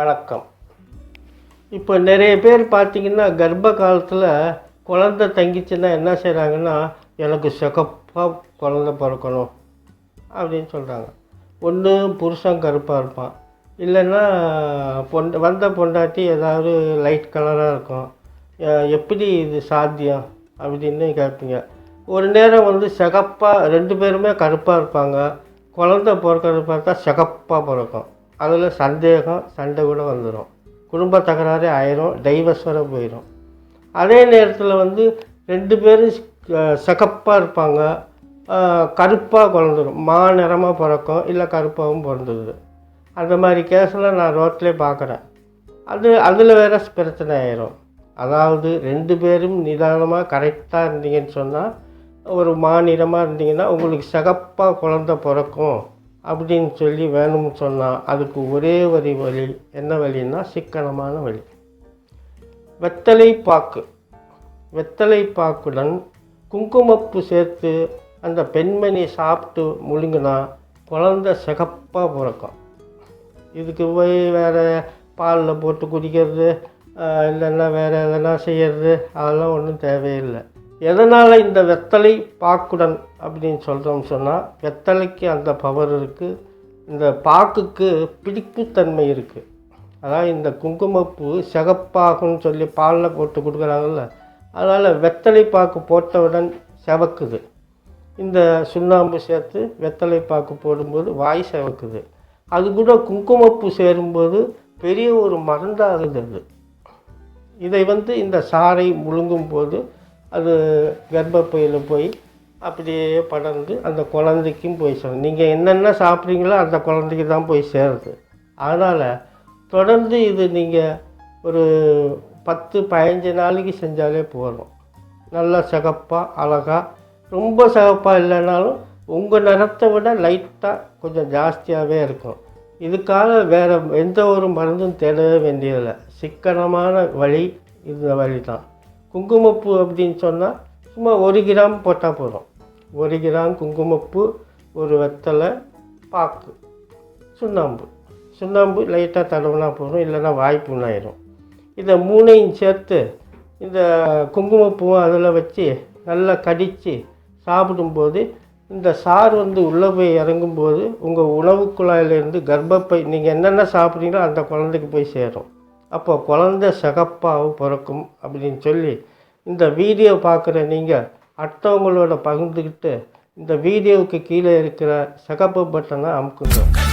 வணக்கம். இப்போ நிறைய பேர் பார்த்திங்கன்னா கர்ப்ப காலத்தில் குழந்த தங்கிச்சுன்னா என்ன செய்கிறாங்கன்னா எனக்கு சிகப்பாக குழந்த பிறக்கணும் அப்படின்னு சொல்கிறாங்க ஒன்று புருஷன் கருப்பாக இருப்பான். இல்லைன்னா பொண்ட வந்த பொண்டாட்டி ஏதாவது லைட் கலராக இருக்கும். எப்படி இது சாத்தியம் அப்படின்னு கேட்பீங்க. ஒரு நேரம் வந்து சிகப்பாக ரெண்டு பேருமே கருப்பாக இருப்பாங்க. குழந்த பிறக்கிறது பார்த்தா சிகப்பாக பிறக்கும். அதில் சந்தேகம் சண்டை கூட வந்துடும் குடும்ப தகராறே ஆயிரும் டைவர்ஸ் வர போயிடும் அதே நேரத்தில் வந்து ரெண்டு பேரும் சிகப்பாக இருப்பாங்க. கருப்பாக குழந்துடும் மா நிறமாக பிறக்கும் இல்லை கருப்பாகவும் பிறந்துடுது அந்த மாதிரி கேஸில் நான் ரோட்லேயே பார்க்குறேன் அது அதில் வேற பிரச்சனை ஆயிரும். அதாவது ரெண்டு பேரும் நிதானமாக கரெக்டாக இருந்தீங்கன்னு சொன்னால் ஒரு மாநிலமாக இருந்தீங்கன்னா உங்களுக்கு சிகப்பாக குழந்த பிறக்கும். அப்படின்னு சொல்லி வேணும்னு சொன்னால் அதுக்கு ஒரே ஒரு வழி என்ன வழின்னா சிக்கனமான வழி. வெத்தலை பாக்கு. வெத்தலை பாக்குடன் குங்குமப்பு சேர்த்து அந்த பெண்மணி சாப்பிட்டு முழுங்கினா குழந்த சிகப்பாக பிறக்கும். இதுக்கு போய் வேறு பாலில் போட்டு குடிக்கிறது இல்லைன்னா வேறு எதனா செய்கிறது அதெல்லாம் ஒன்றும் தேவையில்லை. எதனால் இந்த வெத்தலை பாக்குடன் அப்படின்னு சொல்கிறோம்னு சொன்னால் வெத்தலைக்கு அந்த பவர் இருக்குது இந்த பாக்குக்கு பிடிப்புத்தன்மை இருக்குது அதாவது இந்த குங்குமப்பூ சிகப்பாகும்னு சொல்லி பாலில் போட்டு கொடுக்குறாங்கல்ல அதனால் வெத்தலை பாக்கு போட்டவுடன் செவக்குது. இந்த சுண்ணாம்பு சேர்த்து வெத்தலை பாக்கு போடும்போது வாய் செவக்குது. அது கூட குங்குமப்பூ சேரும்போது பெரிய ஒரு மருந்தாகுது அது இதை வந்து இந்த சாறை முழுங்கும் போது அது கர்ப்பப்பையில் போய் அப்படியே படர்ந்து அந்த குழந்தைக்கும் போய் சேரும். நீங்கள் என்னென்ன சாப்பிட்றீங்களோ அந்த குழந்தைக்கு தான் போய் சேருது. அதனால் தொடர்ந்து இது நீங்கள் ஒரு பத்து பதினஞ்சு நாளைக்கு செஞ்சாலே போதும். நல்லா சிகப்பாக அழகாக ரொம்ப சிகப்பாக இல்லைனாலும் உங்கள் நிறத்தை விட லைட்டாக கொஞ்சம் ஜாஸ்தியாகவே இருக்கும். இதுக்காக வேறு எந்த ஒரு மருந்தும் தேடவே வேண்டியதில்லை. சிக்கனமான வழி இந்த வழி தான் குங்குமப்பூ அப்படின்னு சொன்னால் சும்மா ஒரு கிராம் போட்டால் போதும். ஒரு கிராம் குங்குமப்பூ ஒரு வெத்தலை பாக்கு சுண்ணாம்பு. சுண்ணாம்பு லைட்டாக தடவுனா போதும் இல்லைன்னா வாய்ப்புண்ணாயிரும் இதை மூணையும் சேர்த்து இந்த குங்குமப்பூவும் அதில் வச்சு நல்லா கடித்து சாப்பிடும்போது இந்த சாறு வந்து உள்ளே போய் இறங்கும்போது உங்கள் உணவு குழாயிலேருந்து கர்ப்பப்பை நீங்கள் என்னென்ன சாப்பிட்றீங்களோ அந்த குழந்தைக்கு போய் சேரும். அப்போ குழந்தை சிகப்பாகவும் பிறக்கும் அப்படின்னு சொல்லி இந்த வீடியோ பார்க்குற நீங்கள் அடுத்தவங்களோட பகிர்ந்துக்கிட்டு இந்த வீடியோவுக்கு கீழே இருக்கிற சிகப்பு பட்டனை அமுக்குங்க.